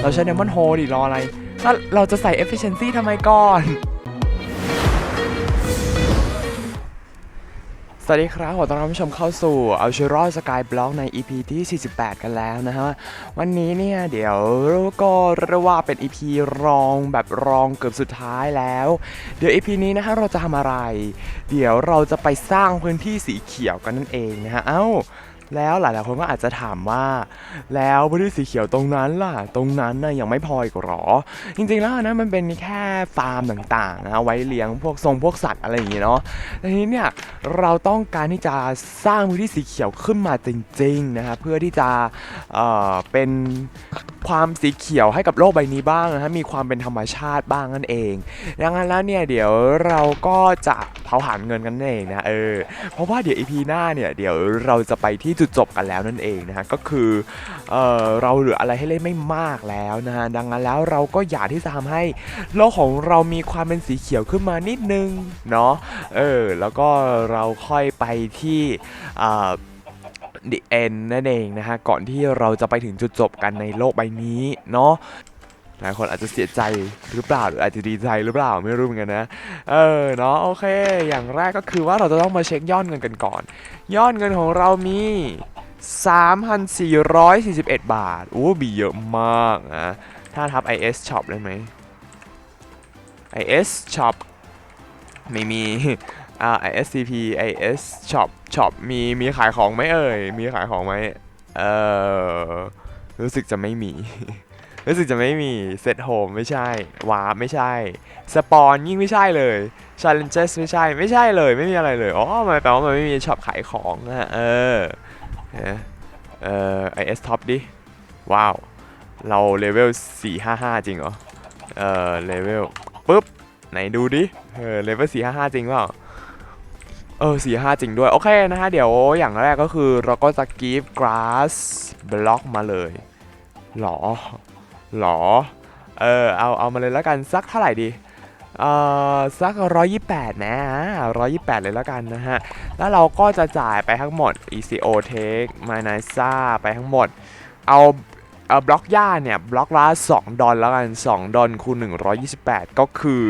เราใช้ Diamond Hole ดิรออะไรแล้วเราจะใส่ Efficiency ทำไมก่อน สวัสดีครับ ขอต้อนรับผู้ชมเข้าสู่ u l t r a Sky Block ใน EP ที่ 48 กันแล้วนะฮะ วันนี้เนี่ย เดี๋ยวก็เรียกว่าเป็น EP รองแบบรองเกือบสุดท้ายแล้ว เดี๋ยว EP นี้นะฮะเราจะทำอะไร เดี๋ยวเราจะไปสร้างพื้นที่สีเขียวกันนั่นเองนะฮะ เอ้า แล้วหลายๆคนก็อาจจะถามว่า แล้วพื้นที่สีเขียวตรงนั้นล่ะ ตรงนั้นน่ะยังไม่พออีกหรอ จริงๆแล้วนะมันเป็นแค่ฟาร์มต่างๆนะไว้เลี้ยงพวกทรงพวกสัตว์อะไรอย่างเงี้เนาะแต่ทีนี้เนี่ยเราต้องการที่จะสร้างพื้นที่สีเขียวขึ้นมาจริงๆนะครับเพื่อที่จะเอ่อเป็นความสีเขียวให้กับโลกใบนี้บ้างนะฮะมีความเป็นธรรมชาติบ้างนั่นเองดังนั้นแล้วเนี่ยเดี๋ยวเราก็จะ เผาผลาเงินกันเองนะเออเพราะว่าเดี๋ยว EP หน้าเนี่ยเดี๋ยวเราจะไปที่จุดจบกันแล้วนั่นเองนะฮะก็คือเออเราเหลืออะไรให้เล่นไม่มากแล้วนะฮะดังนั้นแล้วเราก็อยากที่จะทำให้โลกของเรามีความเป็นสีเขียวขึ้นมานิดนึงเนาะเออแล้วก็เราค่อยไปที่อ่า the end นั่นเองนะฮะก่อนที่เราจะไปถึงจุดจบกันในโลกใบนี้เนาะ หลายคนอาจจะเสียใจหรือเปล่าหรืออาจจะดีใจหรือเปล่าไม่รู้เหมือนกันนะเออเนาะโอเค อย่างแรกก็คือว่าเราจะต้องมาเช็คยอดเงินกันก่อน ยอดเงินของเรามี 3,441 บาทโอ้บีเยอะมากนะถ้าทับ IS Shop ได้ไหม IS Shop ไม่มีอ่า ISCP IS Shop Shop มีมีขายของไหมเอ่ย มีขายของไหมเออรู้สึกจะไม่มี รู้สึกจะไม่มีเซตโฮมไม่ใช่วาร์ปไม่ใช่สปอนยิ่งไม่ใช่เลย Challenges ไม่ใช่ไม่ใช่เลยไม่มีอะไรเลยอ๋อมันแปลว่ามันไม่มีช็อปขายของนะเออเออเออ IS Top ดิ ว้าว เราเลเวล 455 จริงเหรอ เออเลเวลปุ๊บ ไหนดูดิ เออเลเวล 455 จริงเปล่าเออ455จริงด้วย โอเคนะฮะ เดี๋ยวอย่างแรกก็คือเราก็จะ give grass block มาเลยหรอ หรอ เออ เอาเอามาเลยแล้วกันสักเท่าไหร่ดี เอ่อสัก 128 นะ128 เลยแล้วกันนะฮะ แล้วเราก็จะจ่ายไปทั้งหมด ECO Take m y n i s a ไปทั้งหมด เอาเอาบล็อกหญ้าเนี่ย บล็อกละ2ดอลแล้วกัน 2 ดอลคูณ 128 ก็คือ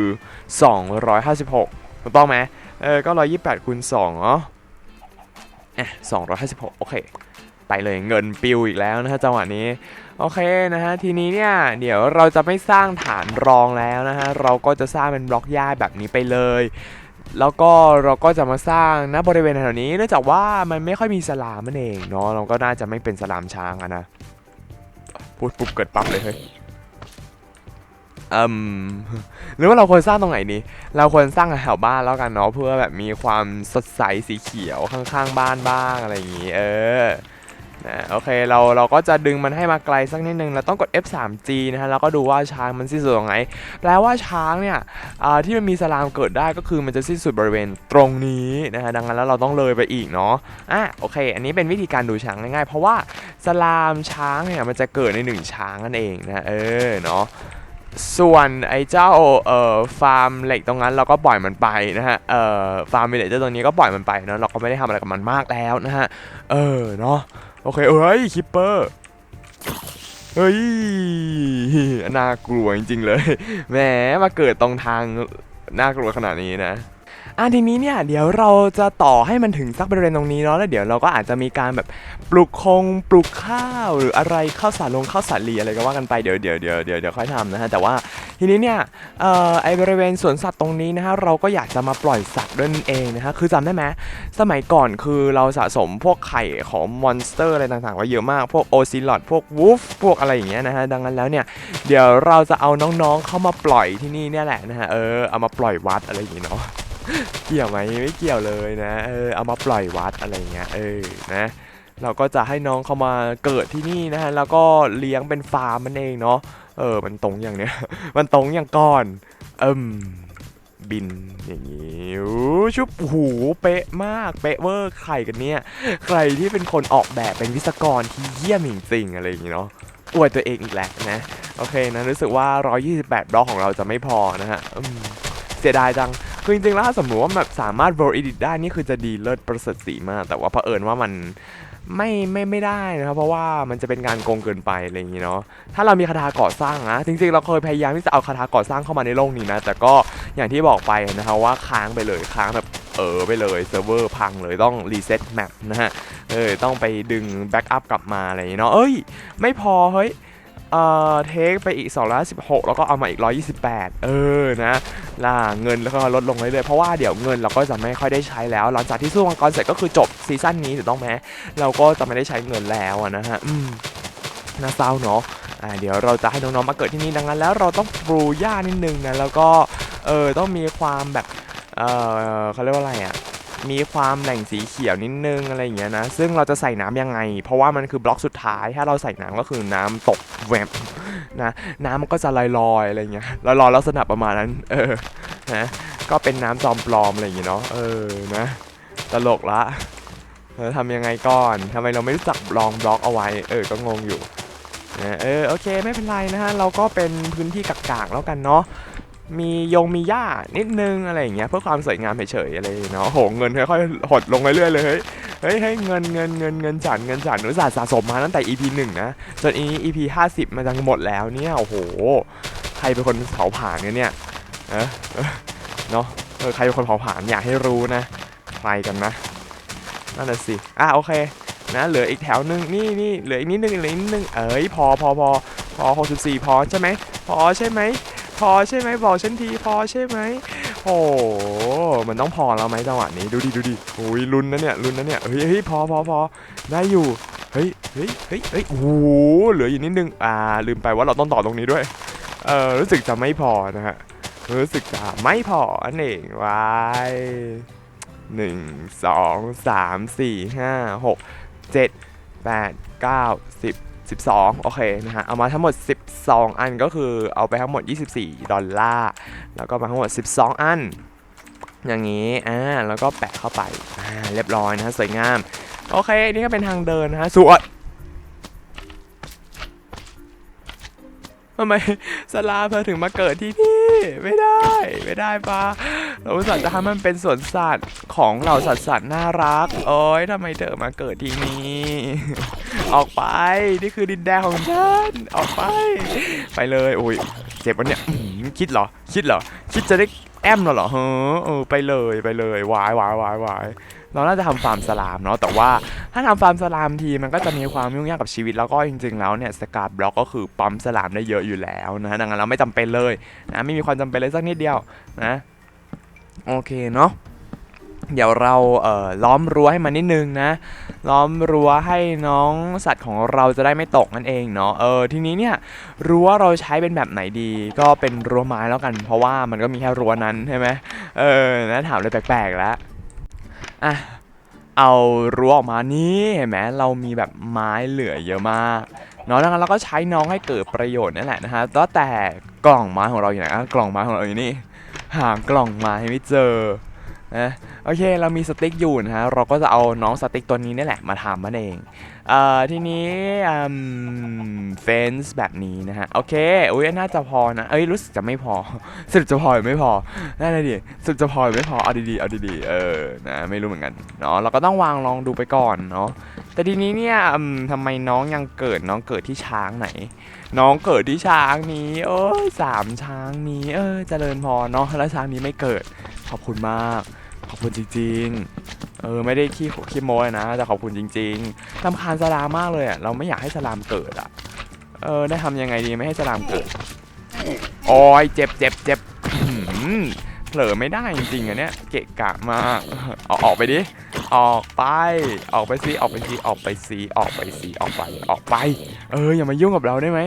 256ถูกต้องไหมเออ ก็ 128คูณ2เนาะอะ256 โอเค ไปเลยเงินปิวอีกแล้วนะฮะจังหวะนี้โอเคนะฮะทีนี้เนี่ยเดี๋ยวเราจะไม่สร้างฐานรองแล้วนะฮะเราก็จะสร้างเป็นบล็อกหญ้าแบบนี้ไปเลย แล้วก็เราก็จะมาสร้างณบริเวณแถวนี้เนื่องจากว่ามันไม่ค่อยมีสลามนั่นเองเนาะเราก็น่าจะไม่เป็นสลามช้างอะนะพูดปุ๊บเกิดปั๊บเลยเฮ้ยอืมหรือว่าเราควรสร้างตรงไหนดีเราควรสร้างแถวบ้านแล้วกันเนาะเพื่อแบบมีความสดใสสีเขียวข้างๆบ้านบ้างอะไรอย่างงี้ เออ นะโอเคเราเราก็จะดึงมันให้มาไกลสักนิดนึงเราต้องกด F3G นะฮะแล้วก็ดูว่าช้างมันสิ้นสุดตรงไหนแปลว่าช้างเนี่ยที่มันมีสลามเกิดได้ก็คือมันจะสิ้นสุดบริเวณตรงนี้นะฮะดังนั้นแล้วเราต้องเลยไปอีกเนาะอะโอเค อันนี้เป็นวิธีการดูช้างง่ายๆ เพราะว่าสลามช้างเนี่ยมันจะเกิดในหนึ่งช้างนั่นเองนะเออเนาะส่วนไอ้เจ้าเอ่อฟาร์มเหล็กตรงนั้นเราก็ปล่อยมันไปนะฮะเอ่อฟาร์มเหล็กเจ้าตรงนี้ก็ปล่อยมันไปเนาะเราก็ไม่ได้ทำอะไรกับมันมากแล้วนะฮะเออเนาะ โอเคเอ้ยคิปเปอร์เฮ้ยน่ากลัวจริงๆเลยแหมมาเกิดตรงทางน่ากลัวขนาดนี้นะ อะทีนี้เนี่ยเดี๋ยวเราจะต่อให้มันถึงสักบริเวณตรงนี้เนาะแล้วเดี๋ยวเราก็อาจจะมีการแบบปลูกคงปลูกข้าวหรืออะไรข้าวสารลงข้าวสาลีอะไรก็ว่ากันไปเดี๋ยวเดี๋ยวเดี๋ยวเดี๋ยวเดี๋ยวค่อยทำนะฮะแต่ว่าทีนี้เนี่ยเอ่อไอบริเวณสวนสัตว์ตรงนี้นะฮะเราก็อยากจะมาปล่อยสัตว์ด้วยนั่นเองนะฮะคือจำได้ไหมสมัยก่อนคือเราสะสมพวกไข่ของมอนสเตอร์อะไรต่างๆไว้เยอะมากพวกโอซิลอดพวกวูฟพวกอะไรอย่างเงี้ยนะฮะดังนั้นแล้วเนี่ยเดี๋ยวเราจะเอาน้องๆเข้ามาปล่อยที่นี่เนี่ยแหละนะฮะเออเอามาปล่อยวัดอะไรอย่างเงี้เนาะ เกี่ยวไหมไม่เกี่ยวเลยนะเออเอามาปล่อยวัดอะไรเงี้ยเออนะเราก็จะให้น้องเขามาเกิดที่นี่นะฮะแล้วก็เลี้ยงเป็นฟาร์มมันเองเนาะเออมันตรงอย่างเนี้ยมันตรงอย่างก่อนเอิมบินอย่างงี้อู้ชุบหูเป๊ะมากเป๊ะเวอร์ใครกันเนี่ย ใครที่เป็นคนออกแบบเป็นวิศกรที่เยี่ยมจริงๆอะไรอย่างงี้เนาะอวดตัวเองอีกแล้วนะโอเคนะรู้สึกว่า 128บล็อกของเราจะไม่พอนะฮะเสียดายจัง คือจริงๆแล้วถ้าสมมติว่าแบบสามารถ World Edit ได้นี่คือจะดีเลิศประเสริฐสีมาก แต่ว่าเผอิญว่ามันไม่ไม่ไม่ได้นะครับเพราะว่ามันจะเป็นการโกงเกินไปอะไรอย่างงี้เนาะถ้าเรามีคาถาก่อสร้างนะจริงๆเราเคยพยายามที่จะเอาคาถาก่อสร้างเข้ามาในโลกนี้นะแต่ก็อย่างที่บอกไปนะครับว่าค้างไปเลยค้างแบบเออไปเลยเซิร์ฟเวอร์พังเลยต้องรีเซ็ตแมปนะฮะเออต้องไปดึงแบ็กอัพกลับมาอะไรอย่างงี้เนาะเอ้ย ไม่พอเฮ้ย เอ่อเทคไปอีก 216 แล้วก็เอามาอีก 128 เออนะล่าเงินแล้วก็ลดลงเรื่อยๆเพราะว่าเดี๋ยวเงินเราก็จะไม่ค่อยได้ใช้แล้ว หลังจากที่สู้มังกรเสร็จก็คือจบซีซั่นนี้ถูกต้องไหมเราก็จะไม่ได้ใช้เงินแล้วนะฮะอืมน่าเศร้าเนาะอ่าเดี๋ยวเราจะให้น้องๆมาเกิดที่นี่ดังนั้นแล้วเราต้องปลูหญ้านิดนึงนะแล้วก็เออต้องมีความแบบเออเขาเรียกว่าอะไรอะ มีความแหล่งสีเขียวนิดนึงอะไรอย่างเงี้ยนะ ซึ่งเราจะใส่น้ำยังไง เพราะว่ามันคือบล็อกสุดท้าย ถ้าเราใส่น้ำก็คือน้ำตกแวบนะ น้ำมันก็จะลอยๆอยอะไรเงี้ยลอยๆลักษณะประมาณนั้น เออนะก็เป็นน้ำจอมปลอมอะไรอย่างเงี้ยเนาะเออนะตลกละเออทำยังไงก่อนทำไมเราไม่รู้จักลองบล็อกเอาไว้ เออก็งงอยู่นะเออโอเคไม่เป็นไรนะฮะเราก็เป็นพื้นที่กักๆแล้วกันเนาะ มียงมีหญ้านิดนึงอะไรอย่างเงี้ยเพื่อความสวยงามเฉยๆอะไรเนาะโหเงินค่อยๆหดลงเรื่อยๆเลยเฮ้ยเฮ้ยเงินเงินเงินเงินจัดเงินจัดหนูสะสะสมมาตั้งแต่ EP หนึ่งนะจนอี EP 50มันจะหมดแล้วเนี่ยโอ้โหใครเป็นคนเผาผลาญเนี่ยเนี่ยเออเนาะเออใครเป็นคนเผาผลาญอยากให้รู้นะใครกันนะนั่นน่ะสิอะโอเคนะเหลืออีกแถวนึงนี่นี่เหลืออีกนิดนึงเหลืออีกนิดนึงเอ้ยพอพอพอพอ64พอใช่ไหมพอใช่ไหม พอใช่ไหมบอกฉันทีพอใช่ไหมโอ้มันต้องพอแล้วไหมจังหวะนี้ดูดิดูดิโอ้ยลุ้นนะเนี่ยลุ้นนะเนี่ยเฮ้ยเฮ้ยพอพอพอได้อยู่เฮ้ยเฮ้ยเฮ้ยเฮ้ยโอ้โหเหลืออยู่นิดนึงอ่าลืมไปว่าเราต้องต่อตรงนี้ด้วยเออรู้สึกจะไม่พอนะฮะรู้สึกจะไม่พออันเองไว้หนึ่งสองสามสี่ห้าหกเจ็ดแปดเก้าสิบ 12 โอเคนะฮะ เอามาทั้งหมด 12 อันก็คือเอาไปทั้งหมด 24 ดอลลาร์ แล้วก็มาทั้งหมด 12 อัน อย่างนี้ อ่า แล้วก็แปะเข้าไป อ่า เรียบร้อยนะฮะ สวยงาม โอเค นี่ก็เป็นทางเดินนะฮะ สวย ทำไมสลาเธอถึงมาเกิดที่นี่ ไม่ได้ ไม่ได้ปะเราสัตว์จะทำมันเป็นสวนสัตว์ของเหล่าสัตว์สัตว์น่ารัก โอ้ยทำไมเธอมาเกิดที่นี่ ออกไป นี่คือดินแดนของฉัน ออกไป ไปเลย โอ้ย เจ็บวะเนี่ยคิดเหรอ คิดเหรอ คิดจะได้ แอมเหรอเฮ้เออไปเลยไปเลยวายวายวายวายเราน่าจะทำฟาร์มสลามเนาะแต่ว่าถ้าทำฟาร์มสลามทีมันก็จะมีความยุ่งยากกับชีวิตแล้วก็จริง ๆ แล้วเนี่ยสกาบล็อกก็คือปั๊มสลามได้เยอะอยู่แล้วนะดังนั้นเราไม่จำเป็นเลยนะไม่มีความจำเป็นเลยสักนิดเดียวนะโอเคเนาะ เดี๋ยวเราเอ่อล้อมรั้วให้มันนิดนึงนะ ล้อมรั้วให้น้องสัตว์ของเราจะได้ไม่ตกนั่นเองเนาะเออทีนี้เนี่ยรั้วเราใช้เป็นแบบไหนดี ก็เป็นรั้วไม้แล้วกัน เพราะว่ามันก็มีแค่รั้วนั้นใช่ไหมเออนะถามเลยแปลกๆแล้วอะเอารั้วออกมานี่เห็นไหมเรามีแบบไม้เหลือเยอะมากเนาะดังนั้นเราก็ใช้น้องให้เกิดประโยชน์นั่นแหละนะฮะแล้วแต่กล่องไม้ของเราอยู่ไหนอะกล่องไม้ของเราอยู่นี่หากล่องไม้ไม่เจอนะ โอเค เรามีสติ๊กอยู่นะฮะ เราก็จะเอาน้องสติ๊กตัวนี้นี่แหละมาทำมันเองเอ่อทีนี้เฟนส์แบบนี้นะฮะ โอเค อุ้ยน่าจะพอนะ เอ้ย รู้สึกจะไม่พอ สรุปจะพอหรือไม่พอนั่นเลยดิสรุปจะพอหรือไม่พอ เอาดีๆ เอาดีๆ เออ นะ ไม่รู้เหมือนกัน เนาะ เราก็ต้องวางลองดูไปก่อนเนาะ แต่ทีนี้เนี่ยทำไมน้องยังเกิด น้องเกิดที่ช้างไหน น้องเกิดที่ช้างนี้เอ้ยสามช้างนี้ เออ เจริญพรเนาะ แล้วช้างนี้ไม่เกิด ขอบคุณมาก ขอบคุณจริงๆ เออไม่ได้ขี้ขี้โม้เลยนะ แต่ขอบคุณจริงๆลำคาญสลามมากเลยอะ เราไม่อยากให้สลามเกิดอะ เออได้ทำยังไงดีไม่ให้สลามเกิดโอ้ยเจ็บเจ็บเจ็บเผลอไม่ได้จริงๆอันเนี้ยเกะกะมากเอาออกไปดิ ออกไป ออกไปสิออกไปสิออกไปสิออกไปสิออกไป ออกไป เอออย่ามายุ่งกับเราได้ไหม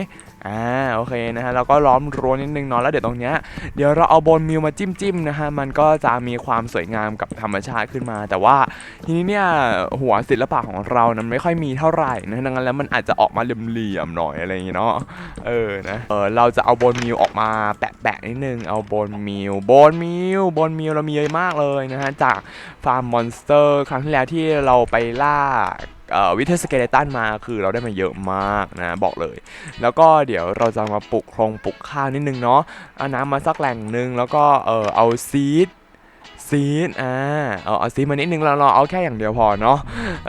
อ่าโอเคนะฮะเราก็ล้อมรั้วนิดนึงเนาะแล้วเดี๋ยวตรงเนี้ยเดี๋ยวเราเอาบนมิวมาจิ้มจิ้มๆนะฮะมันก็จะมีความสวยงามกับธรรมชาติขึ้นมา แต่ว่าทีนี้เนี่ยหัวศิลปะของเรานั้นไม่ค่อยมีเท่าไหร่นะดังนั้นแล้วมันอาจจะออกมาเหลี่ยมๆหน่อยอะไรอย่างเงี้ยเนาะเออนะเออเราจะเอาบนมิวออกมาแปะๆนิดนึงเอาบนมิวบนมิวบนมิวเรามีเยอะมากเลยนะฮะจากฟาร์มมอนสเตอร์ครั้งที่แล้วที่เราไปล่า วิเทสเกเลตันมาคือเราได้มาเยอะมากนะบอกเลย แล้วก็เดี๋ยวเราจะมาปลูกโครงปลูกข้าวนิดนึงเนาะเอาน้ำมาสักแหล่งหนึ่งแล้วก็เออเอาซีดซีดอ่าเอาเอาซีดมานิดนึงเราเราเอาแค่อย่างเดียวพอเนาะ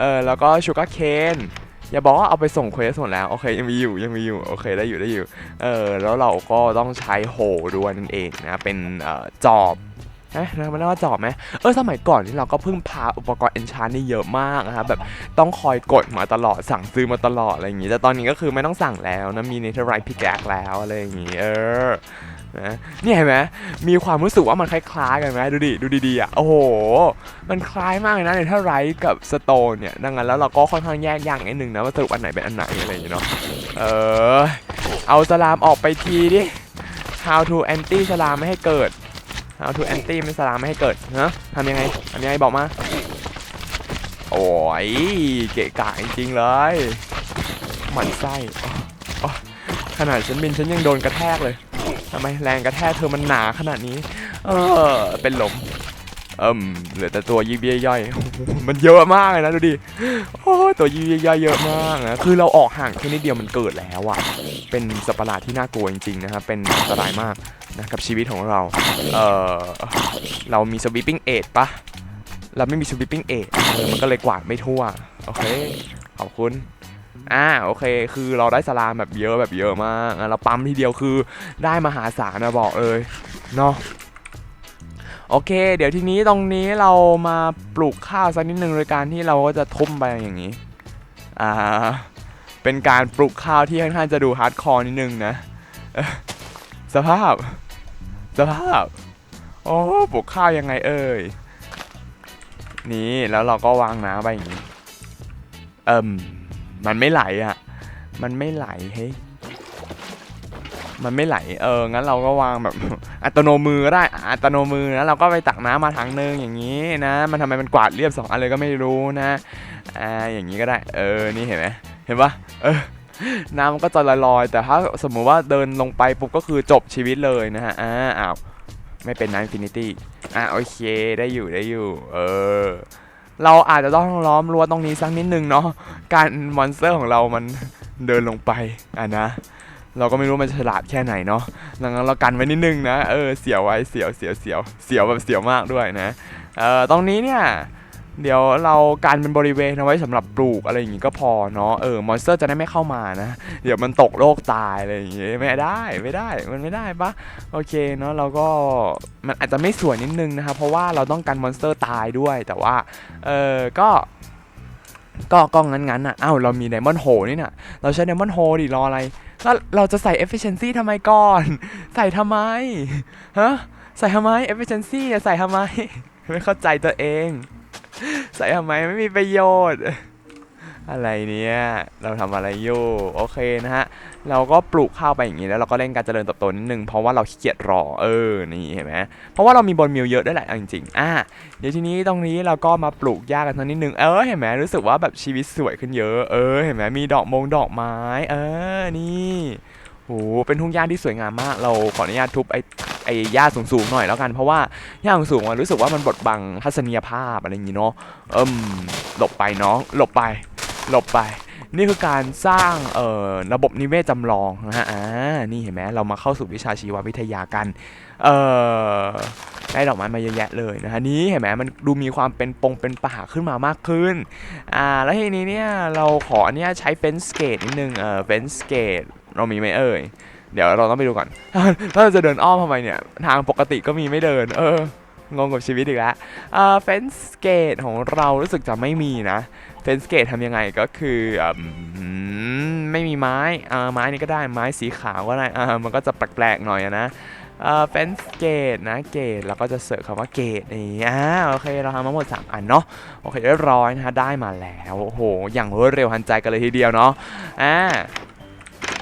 เออแล้วก็ชูการ์เคนอย่าบอกว่าเอาไปส่งเควสหมดแล้ว โอเค ยังมีอยู่ยังมีอยู่ โอเค ได้อยู่ได้อยู่ เออแล้วเราก็ต้องใช้โหด้วยนั่นเองนะ เป็นออจอบ เอ๊ะมันเรียกว่าจอบไหมเออสมัยก่อนที่เราก็เพิ่งพาอุปกรณ์เอนชานนี่เยอะมากนะครับแบบต้องคอยกดมาตลอดสั่งซื้อมาตลอดอะไรอย่างงี้แต่ตอนนี้ก็คือไม่ต้องสั่งแล้วนะมีเนเธอร์ไรพิกแกแล้วอะไรอย่างงี้เออนะเนี่ยเห็นไหมมีความรู้สึกว่ามันคล้ายๆกันไหมดูดิดูดีๆอะโอ้โห มันคล้ายมากเลยนะในถ้าไรกับสโตนเนี่ยดังนั้นแล้วเราก็ค่อนข้างแยกย่ากนิดนึงนะว่าสรุปอันไหนเป็นอันไหนอะไรอย่างเงี้ยเนาะเออเอาสลามออกไปทีดิ how to anti สลามไม่ให้เกิด how to anti ไม่สลามไม่ให้เกิดนะทำยังไงทำยังไงบอกมา โอ้ยเกะกะจริงเลย หมันไส้ขนาดฉันบินฉันยังโดนกระแทกเลยทำไมแรงกระแทกเธอมันหนาขนาดนี้ เออ เป็นลม เอิ่มเหลือแต่ตัวยิบย่อยๆมันเยอะมากเลยนะดูดิโอ้ตัวยิบย่อยเยอะมากนะคือเราออกห่างแค่นิดเดียวมันเกิดแล้วอะเป็นสัตว์ประหลาดที่น่ากลัวจริงๆนะครับเป็นอันตรายมากนะกับชีวิตของเราเออเรามีสวิปปิ้งเอทปะเราไม่มีสวิปปิ้งเอทมันก็เลยกวาดไม่ทั่วโอเคขอบคุณอ่าโอเค คือเราได้สลามแบบเยอะแบบเยอะมากอะเราปั๊มทีเดียวคือได้มหาศาลนะบอกเลยเนาะ โอเค เดี๋ยวทีนี้ตรงนี้เรามาปลูกข้าวสักนิดนึงโดยการที่เราก็จะทุ่มไปอย่างนี้ อ่า เป็นการปลูกข้าวที่ค่อนข้างจะดูฮาร์ดคอร์นิดนึงนะสภาพ สภาพ โอ้ปลูกข้าวยังไงเอ่ย นี่แล้วเราก็วางน้ำไปอย่างนี้ เอิ่ม มันไม่ไหลอะ มันไม่ไหลเฮ้ย มันไม่ไหลเอองั้นเราก็วางแบบอัตโนมือได้อัตโนมือนะเราก็ไปตักน้ำมาถังนึงอย่างนี้นะ มันทำไมมันกวาดเรียบสองอันเลยก็ไม่รู้นะอ่าอย่างนี้ก็ได้ เออนี่เห็นไหมเห็นปะเออน้ำมันก็จะลอยๆแต่ถ้าสมมุติว่าเดินลงไปปุ๊บก็คือจบชีวิตเลยนะฮะอ่าอ้าวไม่เป็นน้ำอินฟินิตี้อ่าโอเคได้อยู่ได้อยู่ เออ เราอาจจะต้องล้อมรั้วตรงนี้สักนิดนึงเนาะการมอนสเตอร์ของเรามันเดินลงไปอะนะ เราก็ไม่รู้มันจะฉลาดแค่ไหนเนาะดังนั้นเรากันไว้นิดนึงนะ เออ เสียวไว้ เสียว เสียว เสียว เสียวแบบเสียวมากด้วยนะ เออตรงนี้เนี่ย เดี๋ยวเรากันเป็นบริเวณเอาไว้สำหรับปลูกอะไรอย่างงี้ก็พอเนาะ เออ มอนสเตอร์จะได้ไม่เข้ามานะ เดี๋ยวมันตกโรคตายอะไรอย่างงี้ไม่ได้ ไม่ได้ มันไม่ได้ปะโอเคเนาะ เราก็ มันอาจจะไม่สวยนิดนึงนะครับ เพราะว่าเราต้องการมอนสเตอร์ตายด้วย แต่ว่า เออก็ ก็ก็งั้นๆอะอ้าวเรามีไดมอนด์โฮนี่น่ะ เราใช้ไดมอนด์โฮดิรออะไร แล้วเราจะใส่ efficiency ทำไมก่อน ใส่ทำไม ฮะ ใส่ทำไม efficiency อะใส่ทำไม ไม่เข้าใจตัวเอง ใส่ทำไมไม่มีประโยชน์ อะไรเนี่ยเราทำอะไรอยู่โอเคนะฮะเราก็ปลูกข้าวไปอย่างนี้แล้วเราก็เร่งการเจริญเติบโตนิดนึงเพราะว่าเราขี้เกียจรอเออนี่เห็นไหมเพราะว่าเรามีบนมิลเยอะด้วยแหละจริงๆอะเดี๋ยวทีนี้ตรงนี้เราก็มาปลูกหญ้ากันสักนิดนึงเออเห็นไหมรู้สึกว่าแบบชีวิตสวยขึ้นเยอะเออเห็นไหมมีดอกมงดอกไม้ เออนี่โหเป็นทุ่งหญ้าที่สวยงามมาก เราขออนุญาตทุบไอ้ไอ้หญ้าสูงๆหน่อยแล้วกัน เพราะว่าหญ้าสูงๆมันรู้สึกว่ามันบดบังทัศนียภาพอะไรอย่างงี้เนาะเอิมหลบไปน้องหลบไป หลบไป นี่คือการสร้างเอ่อระบบนิเวศจำลองนะฮะอ่านี่เห็นไหมเรามาเข้าสู่วิชาชีววิทยากันเอ่อได้ดอกไม้มาเยอะแยะเลยนะฮะนี้เห็นไหมมันดูมีความเป็นปงเป็นป่าขึ้นมามากขึ้นอ่าแล้วทีนี้เนี่ยเราขอเนี้ยใช้เฟนสเกตนิดนึงเอ่อเฟนสเกตเรามีไหมเอ่ยเดี๋ยวเราต้องไปดูก่อนถ้าเราจะเดินอ้อมทำไมเนี่ย ทางปกติก็มีไม่เดิน เอองงกับชีวิตอีกแล้วอ่าเฟนสเกตของเรารู้สึกจะไม่มีนะ เฟนสเกตทำยังไงก็คืออมไม่มีไม้ไม้นี้ก็ได้ไม้สีขาวก็ได้มันก็จะแปลกๆหน่อยนะเฟนสเกตนะเกตแล้วก็จะเสิร์ชคำว่าเกตนี่อ่าโอเคเราทำมาหมด 3 อันเนาะโอเคเรียบร้อยนะฮะได้มาแล้วโอ้โหอย่างรวดเร็วทันใจกันเลยทีเดียวเนาะอ่า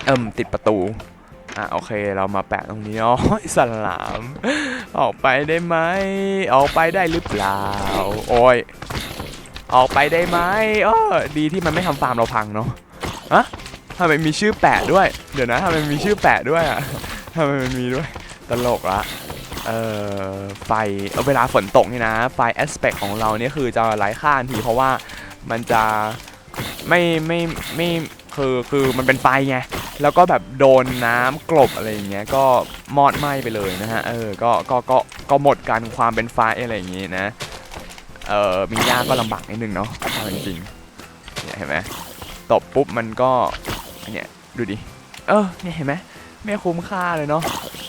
เอิ่มติดประตูอะโอเคเรามาแปะตรงนี้อ๋อสลาม ออกไปได้ไหมออกไปได้หรือเปล่าโอ้ย ออกไปได้ไหมเออดีที่มันไม่ทำฟาร์มเราพังเนาะอะทำไมมีชื่อแปะด้วย เดี๋ยวนะทำไมมีชื่อแปะด้วยอะทำไมมันมีด้วย ตลกละเอ่อไฟเอเวลาฝนตกนี่นะ ไฟแอสเปกของเราเนี่ยคือจะไร้ค่าทันทีเพราะว่ามันจะไม่ไม่ไม่คือคือมันเป็นไฟไงแล้วก็แบบโดนน้ำกลบอะไรอย่างเงี้ยก็มอดไหม้ไปเลยนะฮะเออก็ก็ก็ก็หมดการความเป็นไฟอะไรอย่างงี้นะ เออมียากก็ลำบากนิดนึงเนาะเอาจริงๆเนี่ยเห็นไหมตบปุ๊บมันก็เนี่ยดูดิเออเนี่ยเห็นไหมไม่คุ้มค่าเลยเนาะ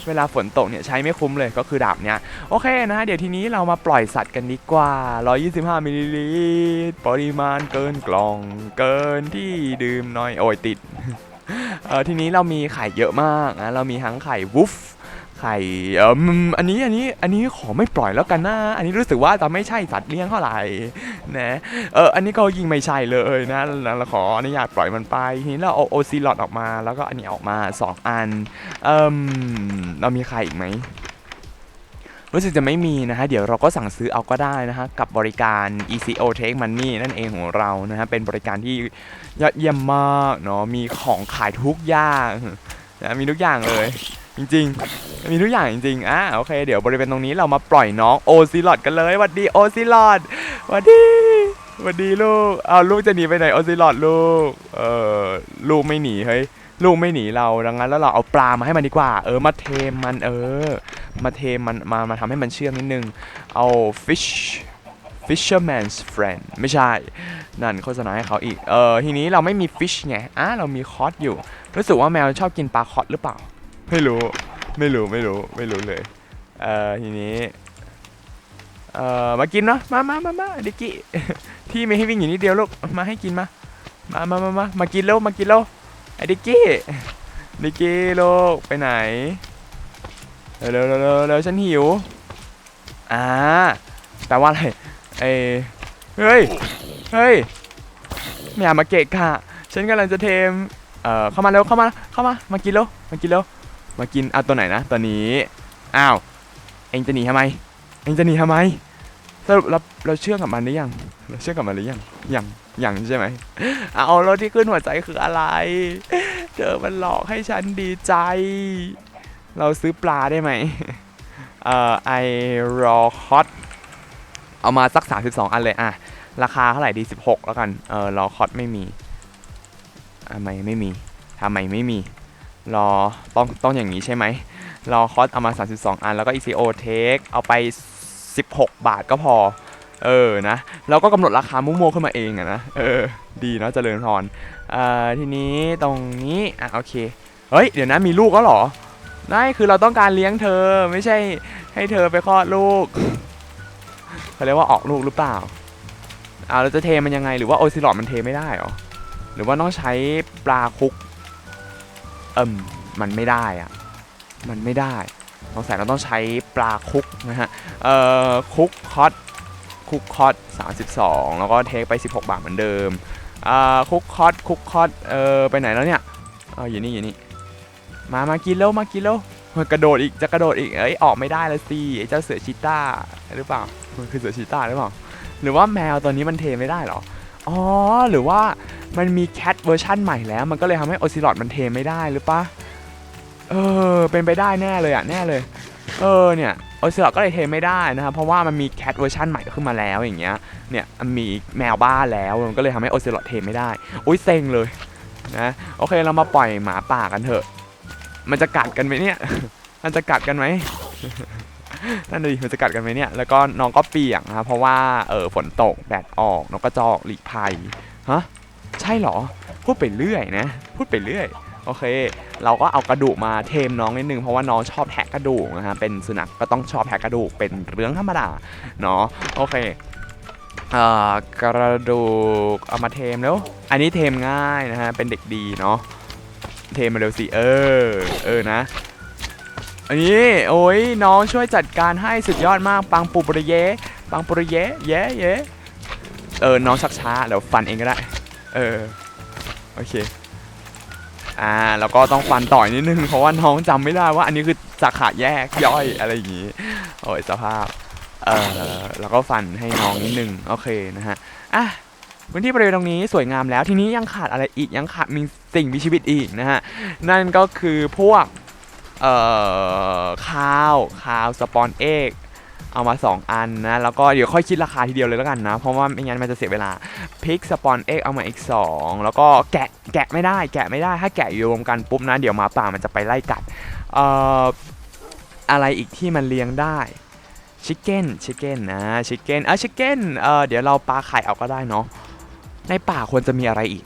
เวลาฝนตกเนี่ยใช้ไม่คุ้มเลยก็คือดาบเนี้ยโอเคนะฮะเดี๋ยวทีนี้เรามาปล่อยสัตว์กันดีกว่า 125มิลลิลิตรปริมาณเกินกล่อง เกินที่ดื่มน้อยโอ้ยติดเออทีนี้เรามีไข่เยอะมากนะเรามีทั้งไข่วุฟ ไข่เอออันนี้อันนี้อันนี้ขอไม่ปล่อยแล้วกันนะ อันนี้รู้สึกว่าจะไม่ใช่สัตว์เลี้ยงเท่าไหร่นะเอออันนี้ก็ยิงไม่ใช่เลยนะแล้วเราขออนุญาตปล่อยมันไปทีนี้เราเอาโอซีลอดออกมาแล้วก็อันนี้ออกมาสองอันเอมเรามีไข่อีกไหมรู้สึกจะไม่มีนะฮะ เดี๋ยวเราก็สั่งซื้อเอาก็ได้นะฮะ กับบริการ ECO Take Money นั่นเองของเรานะฮะ เป็นบริการที่ยอดเยี่ยมมากเนาะมีของขายทุกอย่างนะมีทุกอย่างเลย จริงๆ มีทุกอย่างจริงๆ อะโอเค เดี๋ยวบริเวณตรงนี้เรามาปล่อยน้องโอซิลอดกันเลยหวัดดีโอซิลอดหวัดดีหวัดดีลูกเอาลูกจะหนีไปไหนโอซิลอดลูก เออลูกไม่หนีเฮ้ยลูกไม่หนีเราดังนั้นแล้วเราเอาปลามาให้มันดีกว่า เออมาเทมมันเออ มาเทมมันมามาทำให้มันเชื่องนิดนึง เอา fish fisherman's friend ไม่ใช่ นั่นโฆษณาให้เขาอีก เออทีนี้เราไม่มีฟิชไงอะเรามีคอสอยู่ รู้สึกว่าแมวชอบกินปลาคอสหรือเปล่า ไม่รู้ ไม่รู้ ไม่รู้ ไม่รู้เลย เออทีนี้ เออมากินเนาะ มามามามาดิกกี้ที่ไม่ให้วิ่งอยู่นิดเดียวลูก มาให้กินมา มามามามามากินแล้วมากินแล้วไอ้ดิกกี้ ดิกกี้ลูก ไปไหน เร็วเร็วเร็วเร็วฉันหิว อ่าแปลว่าอะไร เอ้เฮ้ย เฮ้ยไม่อยากมาเกะกะฉันกำลังจะเทม เอ่อ เข้ามาเร็ว เข้ามา เข้ามา มากินเร็ว มากินเร็ว มากินเอาตัวไหนนะตัวนี้อ้าวเองจะหนีทำไมเองจะหนีทำไมสรุปเราเราเชื่อกับมันหรือยังเราเชื่อกับมันหรือยังยังยังใช่ไหมเอาแล้วที่ขึ้นหัวใจคืออะไรเธอมันหลอกให้ฉันดีใจ เราซื้อปลาได้ไหมเอ่อไอรอคอตเอามาสัก 32 อันเลยอะ ราคาเท่าไหร่ดี 16 แล้วกัน เออรอคอตไม่มีทำไมไม่มีทำไมไม่มี รอต้องต้องอย่างนี้ใช่ไหมรอคอตเอามา 32 อัน แล้วก็ ECO Take เอาไป 16 บาทก็พอ เออนะเราก็กำหนดราคามุ่งๆขึ้นมาเองอะนะเออ ดีเนาะเจริญพรเอ่อทีนี้ตรงนี้อะโอเค เฮ้ย เดี๋ยวนะมีลูกก็หรอได้คือเราต้องการเลี้ยงเธอไม่ใช่ให้เธอไปคลอดลูกเขาเรียกว่าออกลูกหรือเปล่าอ่าเราจะเทมันยังไงหรือว่าโอซิลอดมันเทไม่ได้หรอหรือว่าต้องใช้ปลาคุก เอิมมันไม่ได้อะมันไม่ได้สงสัยเราต้องใช้ปลาคุกนะฮะเอ่อคุกคอตคุกคอต32 แล้วก็เทคไป 16 บาทเหมือนเดิมอ่าคุกคอตคุกคอตเออไปไหนแล้วเนี่ยอ๋ออยู่นี่อยู่นี่มามากินแล้วมากินแล้วกระโดดอีกจะกระโดดอีกเอ้ยออกไม่ได้แล้วสิไอ้เจ้าเสือชีต้าหรือเปล่ามันคือเสือชีต้าหรือเปล่าหรือว่าแมวตัวนี้มันเทไม่ได้เหรออ๋อหรือว่า มันมีแคทเวอร์ชั่นใหม่แล้ว มันก็เลยทำให้โอซิลอดมันเทไม่ได้หรือปะเออ เป็นไปได้แน่เลยอะแน่เลย เออเนี่ยโอซิลอดก็เลยเทไม่ได้นะครับเพราะว่ามันมีแคทเวอร์ชันใหม่ขึ้นมาแล้วอย่างเงี้ยเนี่ยมีแมวบ้าแล้วมันก็เลยทำให้โอซิลอดเทไม่ได้อุ้ยเซ็งเลยนะโอเคเรามาปล่อยหมาป่ากันเถอะ มันจะกัดกันไหมเนี่ย มันจะกัดกันไหมนั่นดิมันจะกัดกันไหมเนี่ย แล้วก็น้องก็เปียกนะครับเพราะว่าเออฝนตกแดดออกน้องก็จอกหลีกภัยฮะ ช่เหรอ พูดไปเรื่อยนะ พูดไปเรื่อย โอเค เราก็เอากระดูกมาเทมน้องนิดนึงเพราะว่าน้องชอบแทะกระดูกนะฮะ เป็นสุนัขก็ต้องชอบแทะกระดูก เป็นเรื่องธรรมดา เนาะ โอเคกระดูกเอามาเทมแล้ว อันนี้เทมง่ายนะฮะ เป็นเด็กดีเนาะ เทมาเร็วสิ เออ เออนะ อันนี้โอ้ยน้องช่วยจัดการให้สุดยอดมาก ปังปูปรเย ปังปุรเย เย้เย้เออ น้องชักช้าเดี๋ยวฟันเองก็ได้ เออ โอเค อ่า แล้วก็ต้องฟันต่อยนิดนึง เพราะว่าน้องจำไม่ได้ว่า อันนี้คือสาขาแยกย่อยอะไรอย่างงี้ โอ้ยสภาพ เออแล้วก็ฟันให้น้องนิดนึง โอเคนะฮะ อะพื้นที่บริเวณตรงนี้สวยงามแล้ว ทีนี้ยังขาดอะไรอีก ยังขาดมีสิ่งมีชีวิตอีกนะฮะ นั่นก็คือพวก เอ่อ ข้าว ข้าว สปอนเอก เอามา 2 อันนะ แล้วก็เดี๋ยวค่อยคิดราคาทีเดียวเลยแล้วกันนะ เพราะว่าไม่งั้นมันจะเสียเวลาพิกสปอนเอ็กเอามาอีก 2 แล้วก็แกะแกะไม่ได้ แกะไม่ได้ ถ้าแกะอยู่รวมกันปุ๊บนะ เดี๋ยวหมาป่ามันจะไปไล่กัดเอ่ออะไรอีกที่มันเลี้ยงได้ชิคเก้นชิคเก้นนะชิคเก้นเออชิคเก้นเออเดี๋ยวเราปลาไข่เอาก็ได้เนาะในป่าควรจะมีอะไรอีก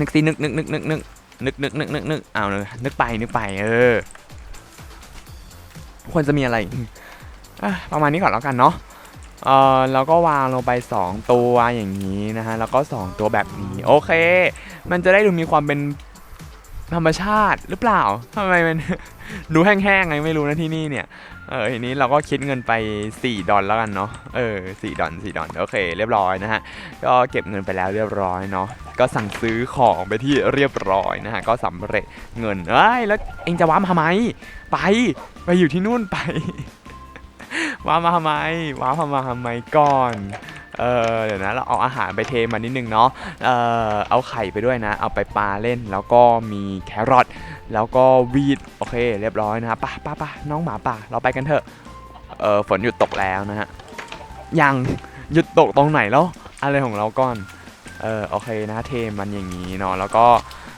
นึกสินึกนึกนึกนึกนึกนึกนึกนึกนึกนึกเอาเลยนึกไปนึกไปเออควรจะมีอะไร ประมาณนี้ก่อนแล้วกันเนาะเออแล้วก็วางลงไป 2 ตัวอย่างนี้นะฮะ แล้วก็ 2 ตัวแบบนี้ โอเค มันจะได้ดูมีความเป็นธรรมชาติหรือเปล่าทำไมมันดูแห้งๆไงไม่รู้นะที่นี่เนี่ย เออทีนี้เราก็คิดเงินไป 4 ดอลแล้วกันเนาะ เออ4ดอล4ดอลโอเค เรียบร้อยนะฮะ ก็เก็บเงินไปแล้วเรียบร้อยเนาะ ก็สั่งซื้อของไปที่เรียบร้อยนะฮะ ก็สำเร็จเงิน เอ้ย แล้วเองจะว้ามาทำไม ไป ไปอยู่ที่นู่นไป ว้ามาทำไมว้ามาทำไมก่อนเออเดี๋ยวนะเราเอาอาหารไปเทมานิดนึงเนาะเออเอาไข่ไปด้วยนะ เอาไปปลาเล่นแล้วก็มีแครอทแล้วก็วีดโอเค เรียบร้อยนะครับป่ะป่ะป่ะน้องหมาป่าเราไปกันเถอะเออฝนหยุดตกแล้วนะฮะยังหยุดตกตรงไหนแล้วอะไรของเราก่อนเออโอเคนะเทมันอย่างนี้เนาะแล้วก็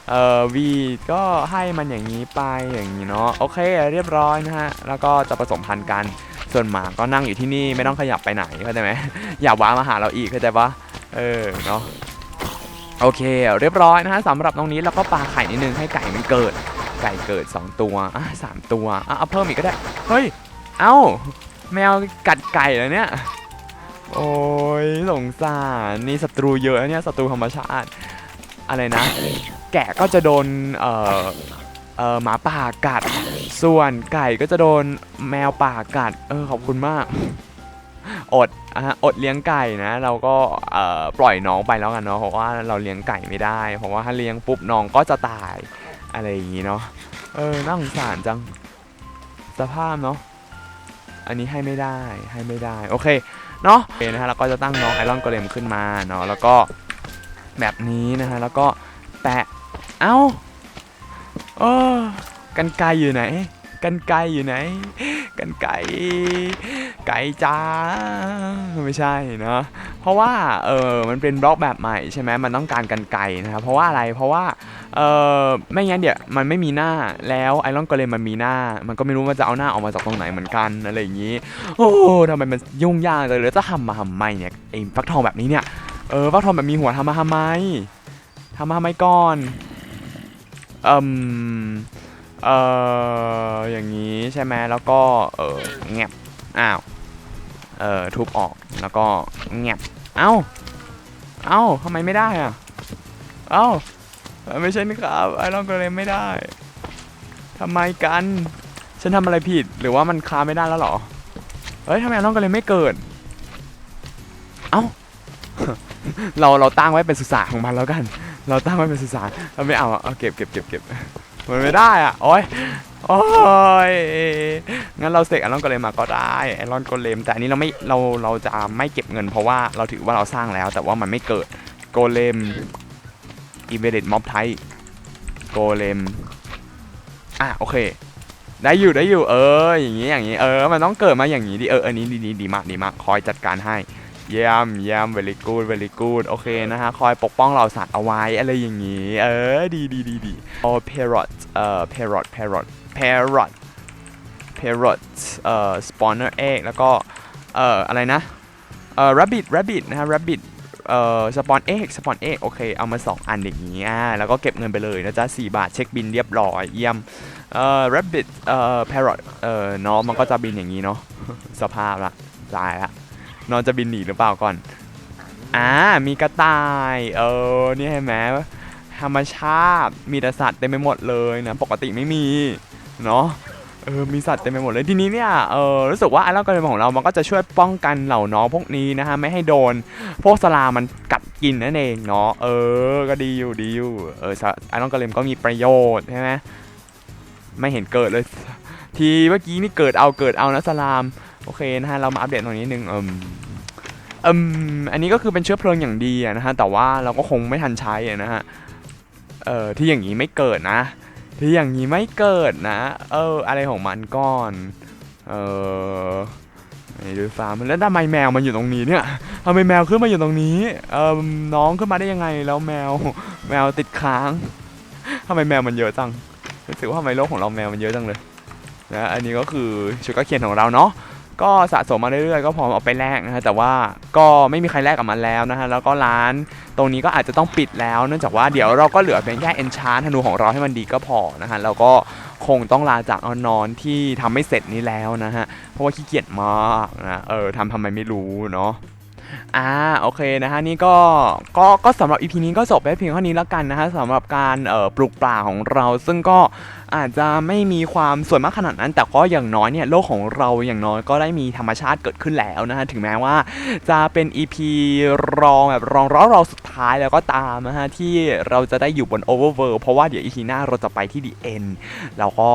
เอ่อวีดก็ให้มันอย่างนี้ไปอย่างนี้เนาะโอเคเรียบร้อยนะฮะแล้วก็จะผสมพันธุ์กัน ส่วนหมาก็นั่งอยู่ที่นี่ไม่ต้องขยับไปไหนเข้าใจไหมอย่าว้ามาหาเราอีกเข้าใจปะเออเนาะโอเค เรียบร้อยนะฮะสำหรับตรงนี้เราก็ปาไข่นิดนึงให้ไก่มันเกิด ไก่เกิด 2 ตัวอะสามตัวอะเอาเพิ่มอีกก็ได้เฮ้ยเอ้าแมวกัดไก่แล้วเนี่ยโอ้ยสงสารนี่ศัตรูเยอะนะเนี่ยศัตรูธรรมชาติอะไรนะ แกะก็จะโดนเอ่อ เออหมาป่ากัด ส่วนไก่ก็จะโดนแมวป่ากัด เออขอบคุณมาก อดอดเลี้ยงไก่นะ เราก็ปล่อยน้องไปแล้วกันเนาะเพราะว่าเราเลี้ยงไก่ไม่ได้ เพราะว่าถ้าเลี้ยงปุ๊บน้องก็จะตายอะไรอย่างงี้เนาะเออน่าสงสารจังสภาพเนาะอันนี้ให้ไม่ได้ให้ไม่ได้โอเคเนาะโอเคนะฮะเราก็จะตั้งน้องไอรอนโกเลมขึ้นมาเนาะแล้วก็แบบนี้นะฮะแล้วก็แปะเอ้า เออกันไกอยู่ไหน กันไกอยู่ไหน กันไกไก่จ้าไม่ใช่เนาะเพราะว่าเออมันเป็นบล็อกแบบใหม่ใช่ไหมมันต้องการกันไกนะครับเพราะว่าอะไรเพราะว่าเออไม่งั้นเดี๋ยวมันไม่มีหน้าแล้วไอรอนก็เลยมันมีหน้า มันก็ไม่รู้ว่าจะเอาหน้าออกมาจากตรงไหนเหมือนกันอะไรอย่างนี้ โอ้ทำไมมันยุ่งยากเลยแล้วจะทำมาทำไมเนี่ยไอฟักทองแบบนี้เนี่ยเออฟักทองแบบมีหัวทำมาทำไมทำมาทำไมก่อน เอ่มเอ่ออย่างนี้ใช่ไหมแล้วก็เออแงบอ้าวเออทุบออกแล้วก็แงบเอ้าเอ้าทำไมไม่ได้อะเอ้าไม่ใช่นะครับไอรอนก็เลยไม่ได้ทำไมกัน ฉันทำอะไรผิดหรือว่ามันคาไม่ได้แล้วหรอเฮ้ยทำไมไอรอนก็เลยไม่เกิดเอ้าเราเราตั้งไว้เป็นสุสานของมันแล้วกัน เราตั้งไว้เป็นสุสานเราไม่เอาอะเอาเก็บเก็บเก็บเก็บมันไม่ได้อะโอ้ยโอ้ยงั้นเราเสกไอรอนโกเลมมาก็ได้ไอรอนโกเลมแต่อันนี้เราไม่เราเราจะไม่เก็บเงิน เพราะว่าเราถือว่าเราสร้างแล้ว แต่ว่ามันไม่เกิดโกเลมอีเวเดตม็อบไทโกเลมอะโอเค ได้อยู่ได้อยู่เอออย่างนี้อย่างนี้เออมันต้องเกิดมาอย่างนี้ดิเอออันนี้ดีดีดีมากดีมากคอยจัดการให้ เยี่ยมเยี่ยม very good very good โอเคนะฮะ คอยปกป้องเราสัตว์เอาไว้อะไรอย่างนี้ เออ ดีดีดีดีโอ้ parrot เอ่อ parrot parrot parrot parrot เอ่อ spawner egg แล้วก็ เอ่อ อะไรนะ เอ่อ rabbit rabbit นะฮะ rabbit เอ่อ spawn egg spawn egg โอเค เอามา 2 อันอย่างนี้อ่าแล้วก็เก็บเงินไปเลยนะจ๊ะ4บาทเช็คบินเรียบร้อยเยี่ยมเอ่อ rabbit เอ่อ parrot เอ่อเน้องมันก็จะบินอย่างนี้เนาะสภาพละตายละ น้อนจะบินหนีหรือเปล่าก่อน อ่า มีกระต่าย เออ นี่เห็นไหมธรรมชาติมีแต่สัตว์เต็มไปหมดเลยนะ ปกติไม่มี เนาะเออ มีสัตว์เต็มไปหมดเลย ทีนี้เนี่ย เออ รู้สึกว่าไอรอนกระเดมของเรา มันก็จะช่วยป้องกันเหล่าน้องพวกนี้นะฮะ ไม่ให้โดน พวกสลามันกัดกินนั่นเองเนาะ เออ ก็ดีอยู่ดีอยู่ เออไอรอนกระเดมก็มีประโยชน์ใช่ไหมไม่เห็นเกิดเลย ทีเมื่อกี้นี่เกิดเอาเกิดเอานะสลาม โอเคนะฮะเรามาอัปเดตตรงนี้นึงเอิมเอิมอันนี้ก็คือเป็นเชื้อเพลิงอย่างดีนะฮะแต่ว่าเราก็คงไม่ทันใช้นะฮะเออที่อย่างนี้ไม่เกิดนะ ที่อย่างนี้ไม่เกิดนะ เอออะไรของมันก่อนเออดูฟาร์มแล้วทำไมแมวมันอยู่ตรงนี้เนี่ยทำไมแมวขึ้นมาอยู่ตรงนี้เออน้องขึ้นมาได้ยังไงแล้วแมวแมวติดค้างทำไมแมวมันเยอะจังรู้สึกว่าทำไมโลกของเราแมวมันเยอะจังเลยนะอันนี้ก็คือชุดก็เขียนของเราเนาะ ก็สะสมมาเรื่อยๆก็พร้อมเอาไปแลกนะฮะแต่ว่าก็ไม่มีใครแลกกับมันแล้วนะฮะแล้วก็ร้านตรงนี้ก็อาจจะต้องปิดแล้วเนื่องจากว่าเดี๋ยวเราก็เหลือเพียงแค่เอนชานธนูของเราให้มันดีก็พอนะฮะแล้วก็คงต้องลาจากเอานอนที่ทำไม่เสร็จนี้แล้วนะฮะเพราะว่าขี้เกียจมากนะเออทำทำไมไม่รู้เนาะอ่าโอเคนะฮะนี่ก็ก็ก็สำหรับ EP นี้ก็จบไปเพียงเท่านี้แล้วกันนะฮะสำหรับการเอ่อปลูกป่าของเราซึ่งก็ อาจจะไม่มีความสวยมากขนาดนั้น แต่ก็อย่างน้อยเนี่ยโลกของเราอย่างน้อยก็ได้มีธรรมชาติเกิดขึ้นแล้วนะฮะถึงแม้ว่าจะเป็น EP รองแบบรองร้อรอสุดท้ายแล้วก็ตามนะฮะที่เราจะได้อยู่บน Overworld เพราะว่าเดี๋ยว EP หน้าเราจะไปที่ The End แล้วก็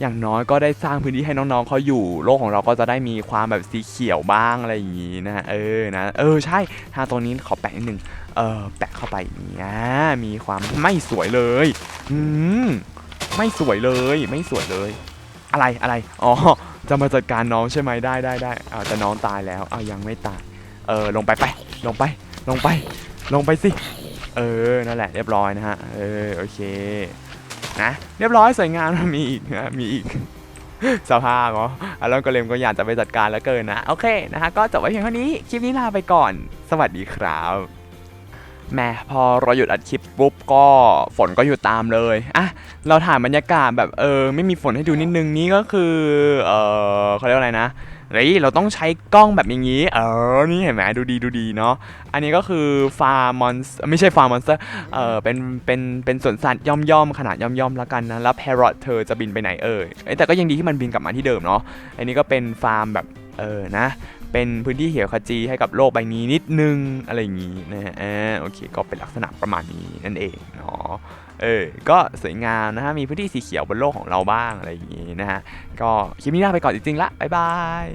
อย่างน้อยก็ได้สร้างพื้นที่ให้น้องๆเขาอยู่ โลกของเราก็จะได้มีความแบบสีเขียวบ้างอะไรอย่างงี้นะฮะเออนะเออใช่ทางตรงนี้ขอแปะนิดนึงเออแปะเข้าไปอย่างเงี้ยมีความไม่สวยเลยอืม ไม่สวยเลย ไม่สวยเลย อะไรอะไร อ๋อ จะมาจัดการน้องใช่ไหมได้ได้ได้อ่าแต่น้องตายแล้วอ่ายังไม่ตาย เออ ลงไปไป ลงไป ลงไป ลงไปสิ เออ นั่นแหละ เรียบร้อยนะฮะ เออ โอเค นะ เรียบร้อยสวยงามมีอีกนะมีอีกสภาพเหรออารอนก็เลมก็อยากจะไปจัดการแล้วเกินนะ โอเคนะฮะก็จบไว้เพียงเท่านี้ คลิปนี้ลาไปก่อน สวัสดีครับ แหม่พอเราหยุดอัดคลิปปุ๊บก็ฝนก็หยุดตามเลยอะเราถ่ายบรรยากาศแบบเออไม่มีฝนให้ดูนิดนึงนี่ก็คือเออเขาเรียกว่าอะไรนะเฮ้ยเราต้องใช้กล้องแบบอย่างนี้ เออ นี่เห็นไหมดูดีดูดีเนาะ อันนี้ก็คือฟาร์มอนส์ไม่ใช่ฟาร์มอนสเตอร์ เออเป็น เป็น เป็นสวนสัตว์ย่อมย่อมขนาดย่อมย่อมแล้วกันนะ แล้วแพรอทเธอจะบินไปไหนเอ่ยเอ้ยแต่ก็ยังดีที่มันบินกลับมาที่เดิมเนาะ อันนี้ก็เป็นฟาร์มแบบ เออ นะ เป็นพื้นที่เหี่ยวขจีให้กับโลกใบนี้นิดนึงอะไรอย่างนี้นะฮะโอเค ก็เป็นลักษณะประมาณนี้นั่นเองเนาะเออ ก็สวยงามนะฮะ มีพื้นที่สีเขียวบนโลกของเราบ้างอะไรอย่างนี้นะฮะ ก็คลิปนี้ลาไปก่อนจริงๆละบ๊ายบาย